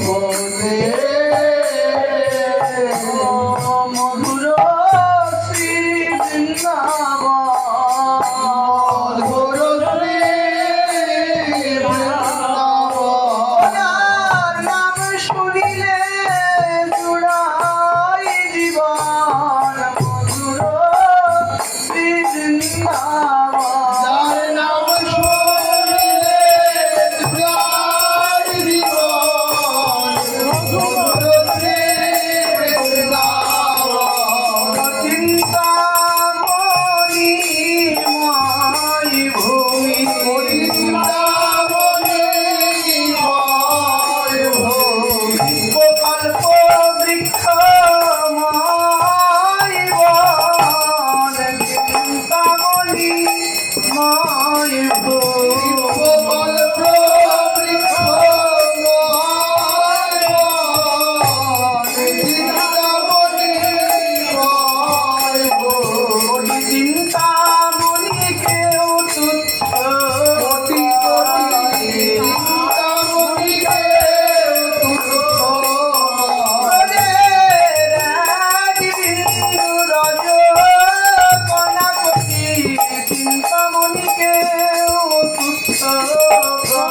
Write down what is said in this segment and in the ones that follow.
Vovó.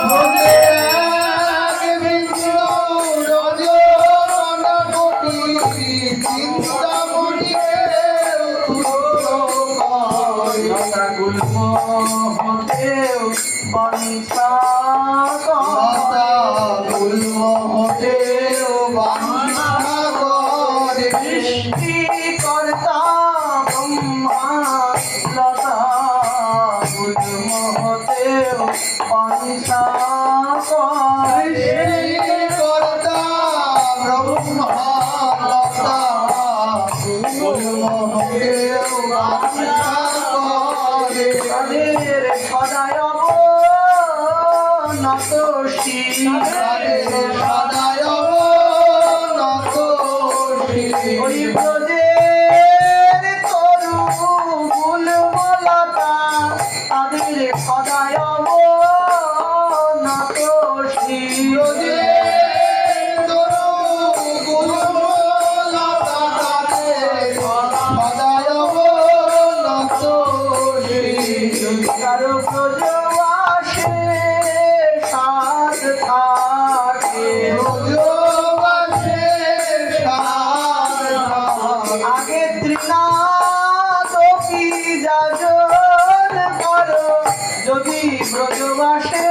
ভোলে তাদের সদায় নত শিরে সদায় যদি ব্রজবাসে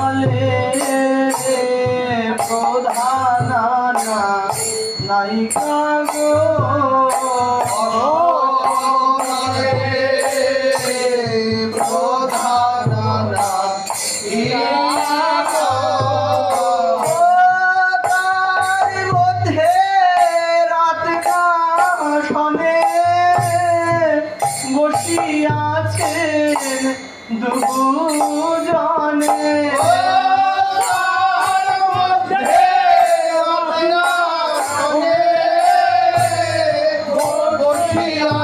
বলে প্রধান নায়িকা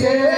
Yeah.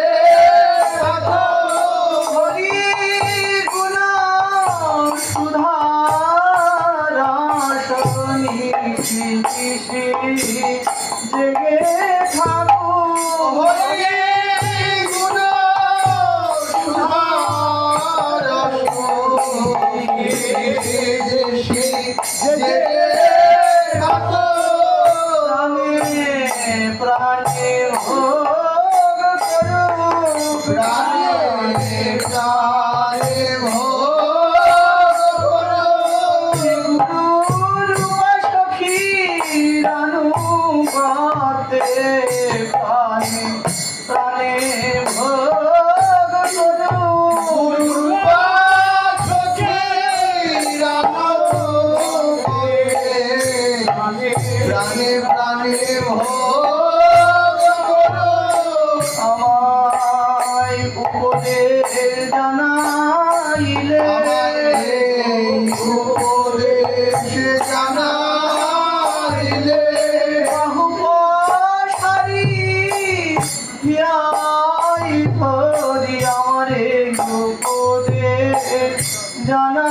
উপদেশ জানাইলে উপদেশ জানাইলে সারি পিয়াই ধরি আমার। উপদেশ জানা